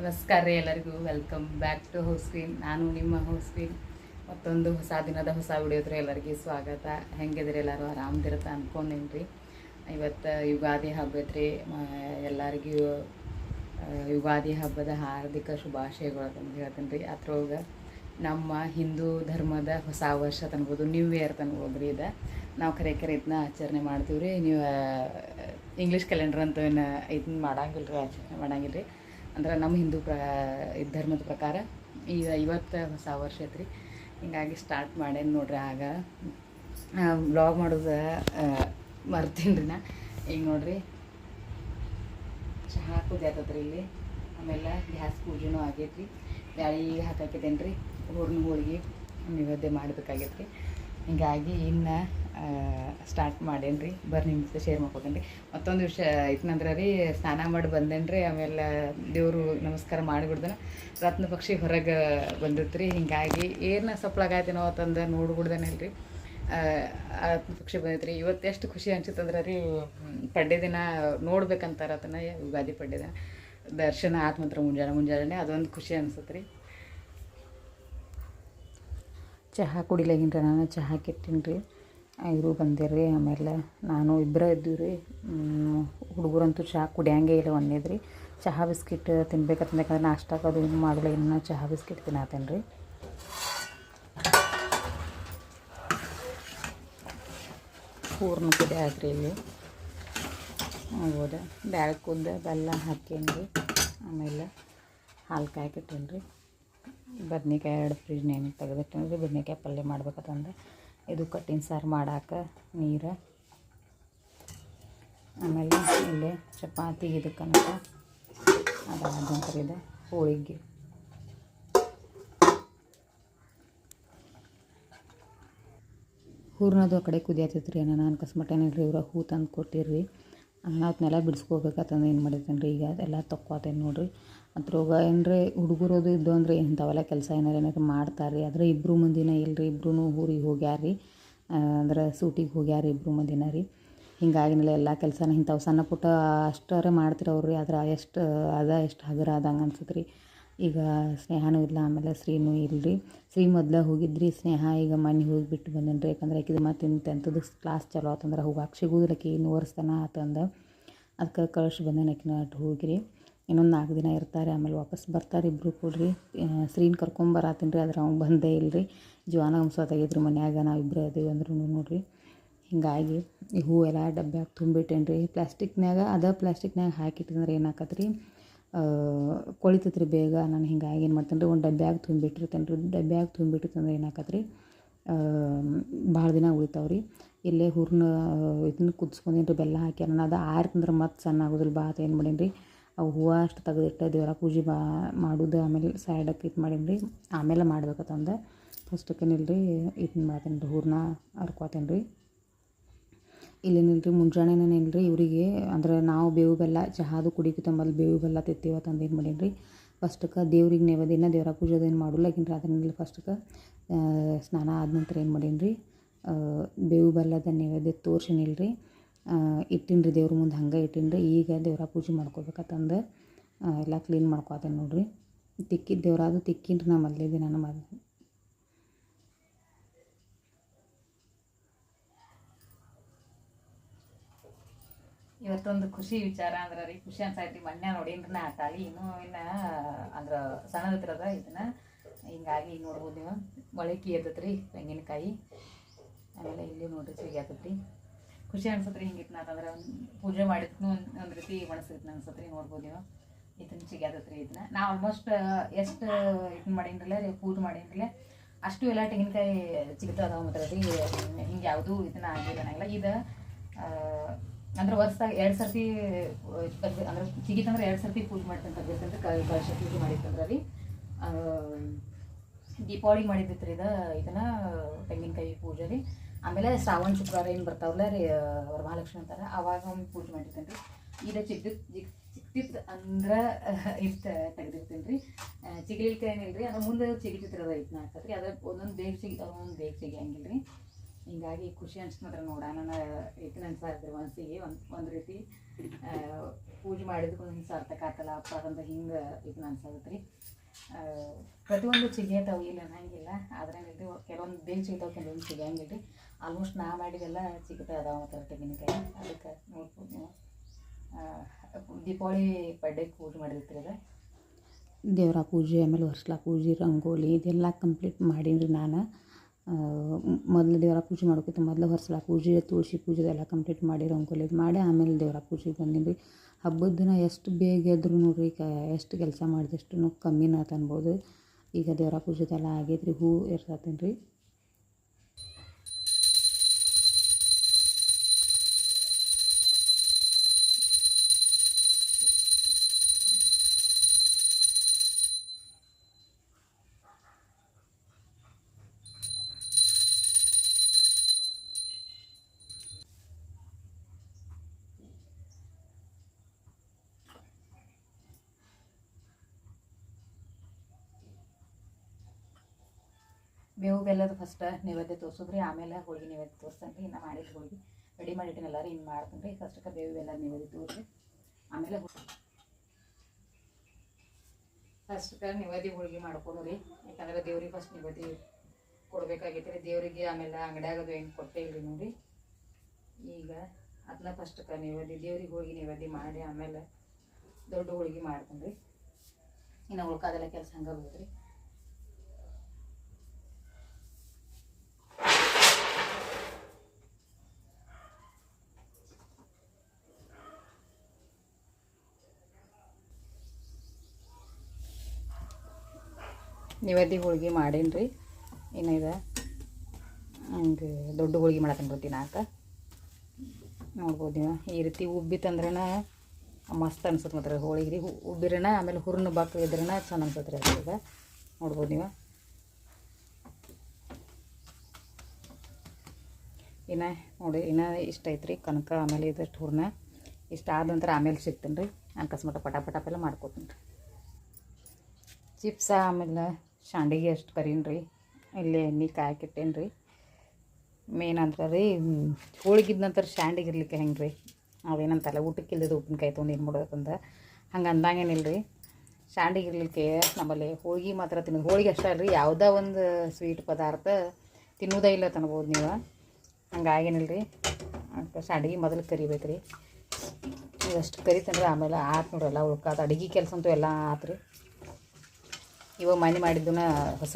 ನಮಸ್ಕಾರ ರೀ ಎಲ್ಲರಿಗೂ. Welcome back to house screen ನಾನು ನಿಮ್ಮ ಹೌಸ್ ಸ್ಕ್ರೀನ್ ಮತ್ತೊಂದು ಹೊಸ ದಿನದ ಹೊಸ ವಿಡಿಯೋದ್ರೆ ಎಲ್ಲರಿಗೂ ಸ್ವಾಗತ. ಹೆಂಗಿದ್ರಿ ಎಲ್ಲರೂ? ಆರಾಮದಿರತ್ತ ಅನ್ಕೊಂಡಿನ್ರಿ ರೀ. ಇವತ್ತು ಯುಗಾದಿ ಹಬ್ಬ ಐತ್ರಿ ಎಲ್ಲರಿಗೂ ಯುಗಾದಿ ಹಬ್ಬದ ಹಾರ್ದಿಕ ಶುಭಾಶಯಗಳು ಅಂತ ಹೇಳ್ತೀನಿ ರೀ. ಅದ್ರೊಳಗೆ ನಮ್ಮ ಹಿಂದೂ ಧರ್ಮದ ಹೊಸ ವರ್ಷ ತನ್ಬೋದು ನ್ಯೂ ಇಯರ್ ತನ್ಬೋದು ರೀ ಇದು. ನಾವು ಕರೆ ಕರೆ ಇದನ್ನ ಆಚರಣೆ ಮಾಡ್ತೀವಿ ರೀ ನೀವು ಇಂಗ್ಲೀಷ್ ಕ್ಯಾಲೆಂಡರ್ ಅಂತ ಏನು ಇದನ್ನ ಮಾಡಂಗಿಲ್ಲ ರೀ ಆಚರಣೆ ಮಾಡಂಗಿಲ್ಲ ರೀ ಅಂದ್ರೆ ನಮ್ಮ ಹಿಂದೂ ಪ್ರ ಧರ್ಮದ ಪ್ರಕಾರ ಈಗ ಇವತ್ತು ಹೊಸ ವರ್ಷ ಐತ್ರಿ. ಹಿಂಗಾಗಿ ಸ್ಟಾರ್ಟ್ ಮಾಡೇನಿ ನೋಡ್ರಿ ಆಗ. ಬ್ಲಾಗ್ ಮಾಡೋದು ಮರ್ತೀನಿ ರೀ ನಾ. ಈಗ ನೋಡ್ರಿ, ಚಹಾ ಕುದಿಯತ್ತದ್ರಿ ಇಲ್ಲಿ. ಆಮೇಲೆ ಗ್ಯಾಸ್ ಪೂಜೆನೂ ಆಗೈತ್ರಿ. ಬ್ಯಾಳಿ ಹಾಕಾಕಿದ್ದೇನೆ ರೀ ಹೂರ್ಣ ಹೋಳಿಗೆ ನೈವೇದ್ಯ ಮಾಡಬೇಕಾಗೈತೆ ರೀ ಹಿಂಗಾಗಿ ಇನ್ನು ಸ್ಟಾರ್ಟ್ ಮಾಡೇನಿ ರೀ ಬರ್ರಿ ನಿಮ್ಮ ಜೊತೆ ಶೇರ್ ಮಾಡ್ಕೊತೇನೆ ಮತ್ತೊಂದು ವಿಷಯ ಐತನಂದ್ರೆ ರೀ, ಸ್ನಾನ ಮಾಡಿ ಬಂದೇನು ರೀ ಆಮೇಲೆ ದೇವರು ನಮಸ್ಕಾರ ಮಾಡಿಬಿಡ್ದನ. ರತ್ನ ಪಕ್ಷಿ ಹೊರಗೆ ಬಂದಿತ್ತು ರೀ ಹೀಗಾಗಿ ಏನು ಸಪ್ಲಾಗಾಯ್ತೇನೋ ಅಂತಂದು ನೋಡ್ಬಿಡ್ದೇನಲ್ಲ ರೀ ರತ್ನ ಪಕ್ಷಿ ಬಂದೈತೆ ರೀ ಇವತ್ತು ಎಷ್ಟು ಖುಷಿ ಅನ್ಸುತ್ತಂದ್ರೆ ರೀ ಪಡ್ಡೆ ದಿನ ನೋಡ್ಬೇಕಂತಾರೆ ಅದನ್ನು ಯುಗಾದಿ ಪಡ್ಡೆ ದಿನ. ದರ್ಶನ ಆತ್ಮತ್ರ ಮುಂಜಾನೆ ಮುಂಜಾನೆ ಅದೊಂದು ಖುಷಿ ಅನ್ಸುತ್ತೆ ರೀ ಚಹಾ ಕುಡಿಲಾಗಿನ್ರಿ, ನಾನು ಚಹಾ ಕೆಟ್ಟಿನಿ ರೀ ಇವರು ಬಂದಿರ್ರಿ, ಆಮೇಲೆ ನಾನು ಇಬ್ಬರೇ ಇದ್ದೀವಿ ರೀ ಹುಡುಗರಂತೂ ಚಹಾ ಕುಡಿಯಂಗೆ ಇಲ್ಲ ಒಂದೇದ್ರಿ ಚಹಾ ಬಿಸ್ಕಿಟ್ ತಿನ್ಬೇಕಂತ ಯಾಕಂದ್ರೆ ನಾಷ್ಟಕ್ಕೆ ಅದು ಏನು ಮಾಡಲ್ಲ ಇನ್ನು ಚಹಾ ಬಿಸ್ಕಿಟ್ ತಿನ್ನತ್ತೇನೆ ರೀ ಪೂರ್ಣ ಕುದಿ ಹಾಕ್ರಿ ಇಲ್ಲಿ. ಹೌದಾ ಬ್ಯಾಳೆ ಕುದ್ದ ಬೆಲ್ಲ ಹಾಕೇನಿ ರೀ ಆಮೇಲೆ ಹಾಲು ಕಾಯ್ಕಿಟ್ಟೇನಿ ರೀ ಬದ್ನಿಕಾಯಿ ಎರಡು ಫ್ರಿಜ್ ನೆನೆ ತೆಗೆದಿಟ್ಟು ಬದ್ನೆಕಾಯಿ ಪಲ್ಯ ಮಾಡ್ಬೇಕಂತಂದ್ರೆ ಇದು ಕಟ್ಟಿನ ಸಾರು ಮಾಡಾಕ ನೀರು. ಆಮೇಲೆ ಇಲ್ಲಿ ಚಪಾತಿ ಇದಕ್ಕಂತ ಅದಾದ ನಂತರ ಇದು, ಹೋಳಿಗೆ. ಹೂರ್ನದು ಆ ಕಡೆ ಕುದಿಯತ್ತೈತ್ರಿ ಅಣ್ಣ, ನಾನು ಅಕಸ್ಮಾತ್ ಏನಿಲ್ಲ ಇವ್ರ ಹೂ ತಂದು ಕೊಟ್ಟಿರ್ರಿ. ನಾನು ಅದನ್ನೆಲ್ಲ ಬಿಡಿಸ್ಕೋಬೇಕಂತಂದು ಏನು ಮಾಡಿರ್ತೇನೆ ರೀ ಈಗ ಅದೆಲ್ಲ ತಕ್ಕೋತೇನೆ ನೋಡ್ರಿ. ಅದ್ರೊಳಗೆ ಹುಡುಗರು ಅದು ಇದ್ದು ಅಂದ್ರೆ ಇಂಥವೆಲ್ಲ ಕೆಲಸ ಏನಾರು ಏನಾರು ಮಾಡ್ತಾರೆ ರೀ ಆದರೆ ಇಬ್ಬರು ಮಂದಿನ ಇಲ್ಲರಿ ಇಬ್ಬರೂ ಊರಿಗೆ ಹೋಗ್ಯಾರ ರೀ ಅಂದ್ರೆ ಸೂಟಿಗೆ ಹೋಗ್ಯಾರ ಇಬ್ಬರು ಮಂದಿನ ರೀ. ಹಿಂಗಾಗಿನಲ್ಲ ಎಲ್ಲ ಕೆಲಸನ ಇಂಥವು ಸಣ್ಣ ಪುಟ್ಟ ಅಷ್ಟರೇ ರೀ ಆದ್ರೆ ಎಷ್ಟು, ಅದ ಎಷ್ಟು ಹಗುರ ಆದಂಗೆ ಅನ್ಸುತ್ತೆ ರೀ ಈಗ ಸ್ನೇಹನೂ ಇಲ್ಲ, ಆಮೇಲೆ ಶ್ರೀನೂ ರೀ ಶ್ರೀ ಮೊದಲೇ ಹೋಗಿದ್ರಿ, ಸ್ನೇಹ ಈಗ ಮನೆ ಹೋಗಿ ಬಿಟ್ಟು ಬಂದೇನಿ ರೀ ಯಾಕಂದ್ರೆ ಆಕಿದು ಮತ್ತೆ ಇನ್ನು ಟೆಂತದ್ದು ಕ್ಲಾಸ್ ಚಲೋ ಆತಂದ್ರೆ ಹೋಗಕ್ಕೆ ಸಿಗುದಿಲ್ಲ ಆಕಿ ಇನ್ನು ವರ್ಷತನ ಆತಂದ. ಅದಕ್ಕೆ ಕಳ್ಸಿ ಬಂದೇನೆ ಆಕಿನ ಅಟ್ ಹೋಗಿರಿ. ಇನ್ನೊಂದು ನಾಲ್ಕು ದಿನ ಇರ್ತಾರೆ, ಆಮೇಲೆ ವಾಪಸ್ ಬರ್ತಾರೆ ಇಬ್ಬರು ಕೂಡ್ರಿ ಸ್ತ್ರೀನ ಕರ್ಕೊಂಬರತ್ತೀನಿ ರೀ, ಆದ್ರೆ ಅವ್ನು ಬಂದೇ ಇಲ್ರಿ ಜೀವನ ಹಂಸೋತಾಗಿದ್ರಿ ಮನ್ಯಾಗ ನಾವು ಇಬ್ಬರು ಅದೀವಿ ಅಂದ್ರೂ ನೋಡಿರಿ. ಹೀಗಾಗಿ ಈ ಹೂವೆಲ್ಲ ಡಬ್ಬ್ಯಾಗ ತುಂಬಿಟ್ಟೇನ್ರಿ ರೀ. ಪ್ಲಾಸ್ಟಿಕ್ನ್ಯಾಗ, ಅದ ಏನಾಕತ್ತೆ ರೀ? ಕೊಳಿತೈತೆ ರೀ ಬೇಗ. ನಾನು ಹಿಂಗಾಗಿ ಏನು ಮಾಡ್ತೇನೆ ರೀ, ಒಂದು ಡಬ್ಬ್ಯಾಗ ತುಂಬಿಟ್ಟಿರ್ತೇನೆ ರೀ. ಡಬ್ಬ್ಯಾಗ ತುಂಬಿಟ್ಟಿರ್ತಂದ್ರೆ ಏನಾಕತ್ತೆ ರೀ? ಭಾಳ ದಿನ ಉಳಿತಾವೆ ರೀ. ಇಲ್ಲೇ ಹುರ್ನ, ಇದನ್ನ ಕುದಿಸ್ಕೊಂಡೇನಿ ರೀ, ಬೆಲ್ಲ ಹಾಕ್ಯಾರ ನಾನು ಅದು ಆರ್ತಂದ್ರೆ ಮತ್ತೆ ಸಣ್ಣ ಆಗೋದಿಲ್ಲ ಭಾಳ ಏನು ಮಾಡೀನಿ ರೀ? ಅವು ಹೂವು ಅಷ್ಟು ತೆಗೆದಿಟ್ಟು ದೇವರ ಪೂಜೆ ಬಾ ಮಾಡೋದು, ಆಮೇಲೆ ಸೈಡಕ್ಕೆ ಇದು ಮಾಡೀನಿ ರೀ ಆಮೇಲೆ ಮಾಡ್ಬೇಕತ್ತಂದ ಫಸ್ಟಕ್ಕೆ ನಿಲ್ರಿ ಇದನ್ನ ಮಾಡ್ತೀನಿ ರೀ ಹೂರ್ಣ ಹರ್ಕೋತೀನಿ ರೀ ಇಲ್ಲೇನಿಲ್ಲ ರೀ ಮುಂಜಾನೆನೇನಿಲ್ಲ ರೀ ಇವರಿಗೆ ಅಂದ್ರೆ ನಾವು ಬೇವು ಬೆಲ್ಲ, ಚಹಾದು ಕುಡಿಕೆ ತಂಬಲ್ಲಿ ಬೇವು ಬೆಲ್ಲ ತಿತ್ತೀವತ್ತಂದು ಏನು ಮಾಡೀನಿ ರೀ ಫಸ್ಟಕ್ಕೆ ದೇವ್ರಿಗೆ ನೈವೇದ್ಯನ, ದೇವರ ಪೂಜೆದು ಏನು ಮಾಡೋಲ್ಲ ಅದನ್ನ ಅದನ್ನೆಲ್ಲ ಫಸ್ಟಕ್ಕೆ ಸ್ನಾನ ಆದ ನಂತರ ಏನು ಮಾಡೀನಿ ರೀ ಬೇವು ಬೆಲ್ಲದ ನೈವೇದ್ಯ ತೋರ್ಸಿನಿಲ್ಲ ರೀ ಇಟ್ಟಿನಿ ರೀ ದೇವ್ರ ಮುಂದೆ ಹಂಗೆ ಇಟ್ಟಿನ್ರಿ. ಈಗ ದೇವ್ರ ಪೂಜೆ ಮಾಡ್ಕೋಬೇಕಂತಂದು ಎಲ್ಲ ಕ್ಲೀನ್ ಮಾಡ್ಕೋತೇನೆ ನೋಡಿರಿ. ತಿಕ್ಕಿದ ದೇವ್ರಾದು ಅದು ತಿಕ್ಕಿನ್ರಿ ನಾ ಮೊದಲೇ ದಿನ ಮಾಡಿ ಇವತ್ತೊಂದು ಖುಷಿ ವಿಚಾರ ಅಂದ್ರೆ ರೀ, ಖುಷಿ ಅನ್ಸೈತಿ ಮೊನ್ನೆ ನೋಡಿನ್ರಿ ನಾ ತಾಳಿ ಇನ್ನೂ ಇನ್ನು, ಅಂದ್ರೆ ಅದ ಇದನ್ನ, ಹಿಂಗಾಗಿ ನೋಡ್ಬೋದು ನೀವು. ಮೊಳಕೆ ಎದ್ದತ್ರಿ, ತೆಂಗಿನಕಾಯಿ. ಆಮೇಲೆ ಇಲ್ಲಿ ನೋಡ್ರಿ ಸಿಗ್ಯಾತತ್ರಿ ಖುಷಿ ಅನ್ಸತ್ರಿ ಹಿಂಗಿತ್ತು ಅಂತಂದ್ರೆ ಪೂಜೆ ಮಾಡಿದ್ನು ಒಂದು ಒಂದು ರೀತಿ ಮನಸ್ಸಿತ್ತು ಅನ್ಸತ್ರಿ ನೋಡ್ಬೋದು ನೀವು. ಇದನ್ನ ಸಿಗ್ಯಾತತ್ರಿ ಇದನ್ನ ನಾ ಆಲ್ಮೋಸ್ಟ್ ಎಷ್ಟು ಇದನ್ನ ಮಾಡೀನ್ರಲ್ಲ ಪೂಜೆ ಮಾಡೀನ್ರಲ್ಲ ಅಷ್ಟು ಎಲ್ಲ ತೆಂಗಿನಕಾಯಿ ಸಿಗ್ತದ ಮಾತ್ರ ರೀ. ಹಿಂಗೆ ಯಾವುದೂ ಇದನ್ನ ಆಗಿಲ್ಲ ಇದು ಅಂದ್ರೆ ವರ್ಷದಾಗ ಎರಡು ಸರ್ತಿ ಅಂದ್ರೆ ಸಿಗಿತಂದ್ರೆ ಎರಡು ಸರ್ತಿ ಪೂಜೆ ಮಾಡ್ತಂತ ಕಳಶ ಪೂಜೆ ಮಾಡಿತ್ತಂದ್ರೆ ರೀ. ದೀಪಾವಳಿಗೆ ಮಾಡಿದ್ದಿತ್ತು ರೀ ಇದು, ಇದನ್ನ ತೆಂಗಿನಕಾಯಿ ಪೂಜೆ ರೀ. ಆಮೇಲೆ ಶ್ರಾವಣ ಶುಕ್ರವಾರ ಏನು ಬರ್ತಾವಲ್ಲ ರೀ ವರಮಹಾಲಕ್ಷ್ಮಿ ಅಂತಾರೆ, ಅವಾಗ ಒಮ್ಮೆ ಪೂಜೆ ಮಾಡಿರ್ತೇನೆ ರೀ ಈಗ ಚಿಕ್ ಚಿಕ್ತಿತ್ತು ಅಂದ್ರೆ ಇಷ್ಟು ತೆಗ್ದಿರ್ತೀನಿ ರೀ ಚಿಗಿಲಿಕ್ಕೆ ಏನಿಲ್ಲ ರೀ ಅದ್ರ ಮುಂದೆ ಚಿಗಿತಿತ್ತು ಅದು ನಾಲ್ಕು ರೀ ಅದ್ರ ಒಂದೊಂದು ಬೇಗ ಸಿಗಿ ಒಂದೊಂದು ಬೇಗ ಸಿಗಿಯಂಗಿಲ್ಲ ರೀ ಹಿಂಗಾಗಿ ಖುಷಿ ಅನ್ಸ್ನತ್ರ ನೋಡೋಣ ರೀತಿ ಅನ್ಸಾದ್ರಿ ಮನಸ್ಸಿಗೆ ಒಂದು ಒಂದು ರೀತಿ ಪೂಜೆ ಮಾಡಿದಕ್ಕೂ ಒಂದು ಸಾರ್ಥಕ ಆತಲ್ಲ ಅಪ್ಪ ಅಂತ ಹಿಂಗೆ ಇದನ್ನ ಅನ್ಸಾಗತ್ತೆ ರೀ ಪ್ರತಿಯೊಂದು ಸಿಗೇತಾವ ಇಲ್ಲ ಅನ್ನಂಗಿಲ್ಲ ಆದ್ರೆ ಕೆಲವೊಂದು ಬೇಗ ಸಿಗ್ತಾವೆ ಕೆಲವೊಂದು ಸಿಗಂಗಿಲ್ಲ ರೀ ಆಲ್ಮೋಸ್ಟ್ ನಾ ಮಾಡಿದೆಲ್ಲ ಸಿಗ್ತಾ ಅದಾವ ಮತ್ತು ತೆಂಗಿನಕಾಯಿ ಅದಕ್ಕೆ ನೋಡ್ಬೋದು ದೀಪಾವಳಿ ಬಡ್ಡೆಗೆ ಪೂಜೆ ಅದು ದೇವರ ಪೂಜೆ, ಆಮೇಲೆ ವರ್ಷಲ ಪೂಜೆ, ರಂಗೋಲಿ, ಇದೆಲ್ಲ ಕಂಪ್ಲೀಟ್ ಮಾಡೀನಿ ರೀ ನಾನು ಮೊದಲು ದೇವರ ಪೂಜೆ ಮಾಡ್ಕೊತ ಮೊದಲು ವರ್ಷಲ ಪೂಜೆ, ತುಳಸಿ ಪೂಜೆ ಎಲ್ಲ ಕಂಪ್ಲೀಟ್ ಮಾಡಿ, ರಂಗೋಲಿ ಮಾಡಿ, ಆಮೇಲೆ ದೇವರ ಪೂಜೆಗೆ ಬಂದೀನಿ ರೀ ಹಬ್ಬದ ದಿನ ಎಷ್ಟು ಬೇಗ ಎದ್ರು ನೋಡ್ರಿ, ಈಗ ಎಷ್ಟು ಕೆಲಸ ಮಾಡಿದಷ್ಟು ಕಮ್ಮಿನ ಅನ್ಬೋದು. ಈಗ ದೇವರ ಪೂಜೆದೆಲ್ಲ ಆಗೈತೆ ರೀ ಹೂ ಇರ್ತತೀನಿ ರೀ ಬೇವು ಬೆಲ್ಲದ ಫಸ್ಟ್ ನೈವೇದ್ಯ ತೋರಿಸಿದ್ರಿ, ಆಮೇಲೆ ಹೋಳಿಗೆ ನೈವೇದ್ಯ ತೋರಿಸ್ತಾನೆ ರೀ ಇನ್ನು ಮಾಡಿದ ಹೋಳಿಗೆ ರೆಡಿ ಮಾಡಿಟ್ಟಿನಲ್ಲ ರೀ ಇನ್ನು ಮಾಡ್ತೀನಿ ರೀ ಫಸ್ಟಕ್ಕೆ ಬೇವು ಬೆಲ್ಲ ನೈವೇದ್ಯ ತೋರಿಸಿ, ಆಮೇಲೆ ಫಸ್ಟ್ಗೆ ನೈವೇದ್ಯ ಹೋಳಿಗೆ ಮಾಡ್ಕೊಂಡು ರೀ ಯಾಕಂದ್ರೆ ದೇವ್ರಿಗೆ ಫಸ್ಟ್ ನೈವೇದ್ಯ ಕೊಡಬೇಕಾಗೈತೆ ರೀ ದೇವರಿಗೆ ಆಮೇಲೆ ಅಂಗಡಿಯಾಗದು ಹೆಂಗೆ ಕೊಟ್ಟೆ ಇಲ್ರಿ ನೋಡಿ ಈಗ ಅದನ್ನ ಫಸ್ಟ್ಗೆ ನೈವೇದ್ಯ, ದೇವ್ರಿಗೆ ಹೋಳಿಗೆ ನೈವೇದ್ಯ ಮಾಡಿ, ಆಮೇಲೆ ದೊಡ್ಡ ಹೋಳಿಗೆ ಮಾಡ್ತೀನಿ ರೀ ಇನ್ನು ಉಳ್ಕಾದೆಲ್ಲ ಕೆಲಸ ಹಂಗೆ ಹೋಗ್ರಿ ನಿವೇದಿ ಹೋಳಿಗೆ ಮಾಡೀನಿ ರೀ ಏನಿದೆ ಹಂಗೆ ದೊಡ್ಡ ಹೋಳ್ಗೆ ಮಾಡತ್ತೇನೆ ರೀ ನಾಲ್ಕ ನೋಡ್ಬೋದು ನೀವು. ಈ ರೀತಿ ಉಬ್ಬಿತ್ತಂದ್ರೆ ಮಸ್ತ್ ಅನ್ಸುತ್ತೆ ಮಾತ್ರ ಹೋಳಿಗೆ ರೀ ಉಬ್ಬಿರೋಣ ಆಮೇಲೆ ಹುರ್ನ ಬಾಕ್ ಇದ್ರನ ಚಂದ ಅನ್ಸುತ್ತೆ ರೀ ಅದ್ರಾಗ. ನೋಡ್ಬೋದು ನೀವು. ಇನ್ನು ನೋಡಿ, ಇನ್ನು ಇಷ್ಟ ಐತ್ರಿ ಕನಕ, ಆಮೇಲೆ ಇದಷ್ಟು ಹೂರ್ಣ. ಇಷ್ಟ ಆದ ನಂತರ ಆಮೇಲೆ ಸಿಗ್ತೀನಿ ರೀ ಅಕಸ್ಮಾತ್ ಪಟ ಮಾಡ್ಕೊತೀನಿ ಮಾಡ್ಕೋತೀನಿ ರೀ. ಚಿಪ್ಸ ಆಮೇಲೆ ಶಾಂಡಿಗೆ ಅಷ್ಟು ಕರೀನಿ ರೀ. ಇಲ್ಲಿ ಎಣ್ಣೆ ಕಾಯಕ್ಕಿಟ್ಟೇನಿ ರೀ. ಮೇನ್ ಅಂದ್ರೆ ರೀ ಹೋಳಿಗಿದ ನಂತರ ಶಾಂಡಿಗೆ ಇರ್ಲಿಕ್ಕೆ ಹೆಂಗೆ ರೀ? ಅವೇನಂತಲ್ಲ ಊಟಕ್ಕೆ ಇಲ್ಲದ ಉಪ್ಪಿನಕಾಯಿ ತೊಗೊಂಡು ಏನು ಮಾಡೋದಂತ ಹಂಗೆ ಅಂದಂಗೇನಿಲ್ಲ ರೀ. ಶಾಂಡಿಗೆ ಇರ್ಲಿಕ್ಕೆ ನಮ್ಮಲ್ಲಿ ಹೋಳಿಗೆ ಮಾತ್ರ ತಿನ್ನೋದು. ಹೋಳಿಗೆ ಅಷ್ಟೇ ಅಲ್ರಿ, ಯಾವುದೇ ಒಂದು ಸ್ವೀಟ್ ಪದಾರ್ಥ ತಿನ್ನೋದೇ ಇಲ್ಲ ತನ್ಬೋದು ನೀವು. ಹಂಗಾಗೇನಿಲ್ಲ ರೀ. ಶಾಂಡಿಗೆ ಮೊದಲು ಕರಿಬೇಕು ರೀ. ಅಷ್ಟು ಕರಿತಂದ್ರೆ ಆಮೇಲೆ ಆತು ನೋಡ್ರಲ್ಲ ಉಳ್ಕಾದ. ಅಡುಗೆ ಕೆಲಸ ಅಂತೂ ಎಲ್ಲ ಆತು ರೀ. ಇವಾಗ ಮನೆ ಮಾಡಿದ್ದನ್ನ ಹೊಸ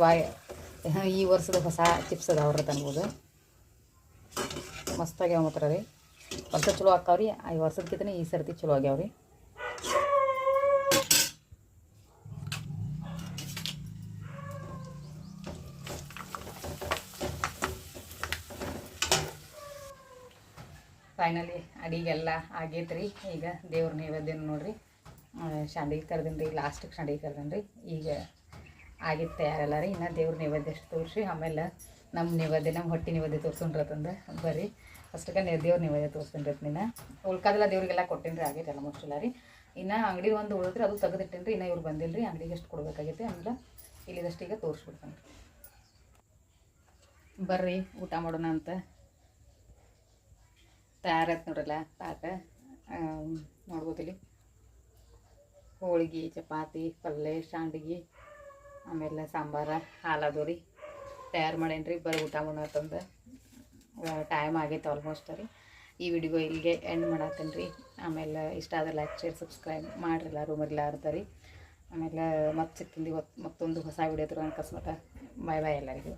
ಈ ವರ್ಷದ ಹೊಸ ಚಿಪ್ಸ್ ಅದ ಅವ್ರದ್ದು ಅನ್ಬೋದು. ಮಸ್ತಾಗ್ಯಾವ ಮಾತ್ರ ರೀ. ವರ್ಷ ಚಲೋ ಆಕ್ಕಾವ್ರಿ ಈ ವರ್ಷದಕ್ಕಿಂತ ಈ ಸರ್ತಿ ಚಲೋ ಆಗ್ಯಾವ ರೀ. ಫೈನಲಿ ಅಡಿಗೆಲ್ಲ ಆಗೈತ್ರಿ ಈಗ ದೇವ್ರ ನೈವೇದ್ಯ ನೋಡ್ರಿ. ಶಾಂಡಿಗೆ ಕರ್ದೀನಿ ರೀ ಲಾಸ್ಟಿಗೆ ಶಾಂಡಿಗೆ ಕರ್ದೀನಿ ರೀ ಈಗ ಆಗಿತ್ತು ಯಾರೆಲ್ಲರೂ. ಇನ್ನು ದೇವ್ರ ನೈವೇದ್ಯ ಅಷ್ಟು ತೋರಿಸಿ, ಆಮೇಲೆ ನಮ್ಮ ನೈವೇದ್ಯ, ನಮ್ಮ ಹೊಟ್ಟೆ ನೈವೇದ್ಯ ತೋರ್ಸೊಂಡ್ರತಂದು ಬರ್ರಿ ಫಸ್ಟ್ಗೆ ನೇ ದೇವ್ರ ನೈವೇದ್ಯ ತೋರಿಸ್ತೀನಿ ರೀ ನೀನು ಉಳ್ಕಾದೆಲ್ಲ ದೇವ್ರಿಗೆಲ್ಲ ಕೊಟ್ಟಿನ್ರಿ ಆಗೈತೆ ಎಲ್ಲ ರೀ. ಇನ್ನು ಅಂಗಡಿ ಒಂದು ಉಳಿದ್ರೆ ಅದು ತೆಗೆದಿಟ್ಟೇನಿ ರೀ, ಇನ್ನು ಇವ್ರು ಬಂದಿಲ್ಲ ರೀ ಅಂಗಡಿಗೆ ಎಷ್ಟು ಕೊಡಬೇಕಾಗೈತೆ, ಆಮೇಲೆ ಇಲ್ಲಿದಷ್ಟು ಈಗ ತೋರಿಸ್ಬಿಡ್ತಾನೆ ಬರ್ರಿ, ಊಟ ಮಾಡೋಣ ಅಂತ. ತಯಾರಾಯ್ತು ನೋಡ್ರಲ್ಲ, ಪಾಕ. ನೋಡ್ಬೋದಿಲ್ಲಿ ಹೋಳಿಗೆ, ಚಪಾತಿ ಪಲ್ಯ ಶಾಂಡ್ಗಿ. ಆಮೇಲೆ ಸಾಂಬಾರ ಹಾಲದು ರೀ ತಯಾರು ಮಾಡೇನಿ ಬರೀ ಊಟ ಮಾಡತ್ತಂದು ಟೈಮ್ ಆಗೈತೆ ಆಲ್ಮೋಸ್ಟ್ ರೀ. ಈ ವಿಡಿಯೋ ಇಲ್ಲಿಗೆ ಎಂಡ್ ಮಾಡತ್ತೇನೆ ರೀ ಆಮೇಲೆ ಇಷ್ಟ ಆದ್ರೆ ಲೈಕ್ ಶೇರ್ ಸಬ್ಸ್ಕ್ರೈಬ್ ಮಾಡಿರಿ ಎಲ್ಲರೂ ಮೊದಲಾರ್ದ ರೀ. ಆಮೇಲೆ ಮತ್ತೆ ಸಿಗ್ತೀನಿ ಮತ್ತೊಂದು ಹೊಸ ವಿಡಿಯೋ ತಗೊಂಡು ಅಕಸ್ಮಾತ. ಬಾಯ್ ಬಾಯ್ ಎಲ್ಲರಿಗೂ.